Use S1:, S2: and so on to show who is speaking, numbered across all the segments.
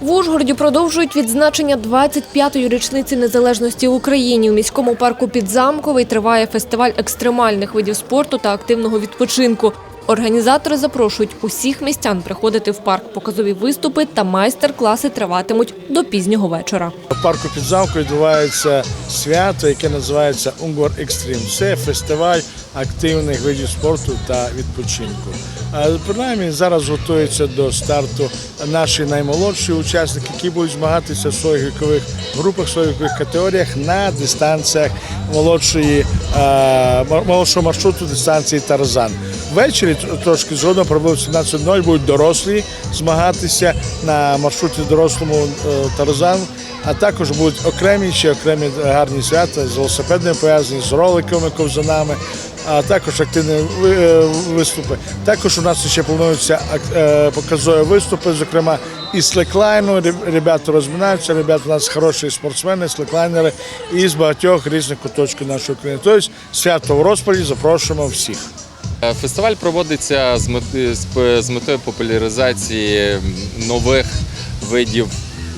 S1: Ужгороді продовжують відзначення 25-ї річниці незалежності України. У міському парку Підзамковий триває фестиваль екстремальних видів спорту та активного відпочинку. Організатори запрошують усіх містян приходити в парк. Показові виступи та майстер-класи триватимуть до пізнього вечора.
S2: В парку під замкою відбувається свято, яке називається Унгор Екстрім. Це фестиваль активних видів спорту та відпочинку. Принаймні зараз готуються до старту наші наймолодші учасники, які будуть змагатися в своїх вікових групах, в своїх вікових категоріях на дистанціях молодшої, е, молодшого маршруту дистанції Тарзан. Ввечері трошки згодом приблизно 17.00 будуть дорослі змагатися на маршруті дорослому е, Тарзан. А також будуть окремі ще окремі гарні свята з велосипедними пов'язані, з роликами, ковзанами, а також активні е, виступи. Також у нас ще плануються е, показові виступи, зокрема і слеклайну. Ребята розминаються, ребята у нас хороші спортсмени, слеклайнери і з багатьох різних куточків нашої країни. Тобто свято в розпалі запрошуємо всіх.
S3: Е, Фестиваль проводиться з метою популяризації нових видів.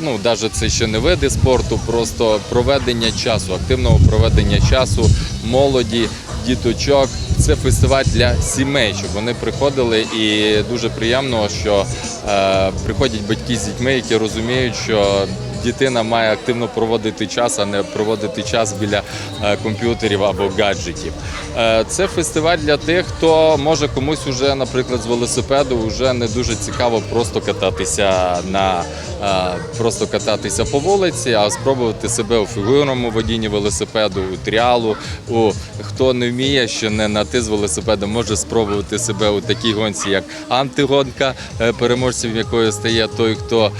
S3: Ну, навіть це ще не види спорту, просто проведення часу, активного проведення часу молоді, діточок. Це фестиваль для сімей, щоб вони приходили. І дуже приємно, що е, приходять батьки з дітьми, які розуміють, що дитина має активно проводити час, а не проводити час біля е, комп'ютерів або гаджетів. Е, Це фестиваль для тих, хто може комусь уже, наприклад, з велосипеду вже не дуже цікаво просто кататися на е, просто кататися по вулиці, а спробувати себе у фігурному водінні велосипеду, у тріалу. У хто не вміє, ще не на ти з велосипедом, може спробувати себе у такій гонці, як антигонка, переможцем якої стає той, хто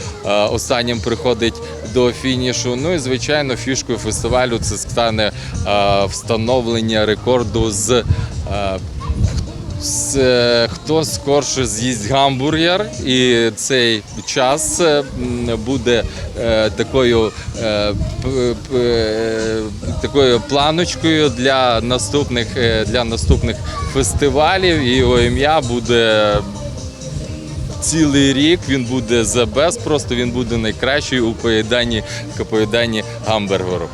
S3: останнім приходить до фінішу. Ну і звичайно, фішкою фестивалю це стане е, встановлення рекорду з. е, е, хто скорше з'їсть гамбургер, і цей час буде такою, такою планочкою для наступних, для наступних фестивалів. І його ім'я буде цілий рік він буде за без, просто він буде найкращий у поїданні, поїданні гамбургеру.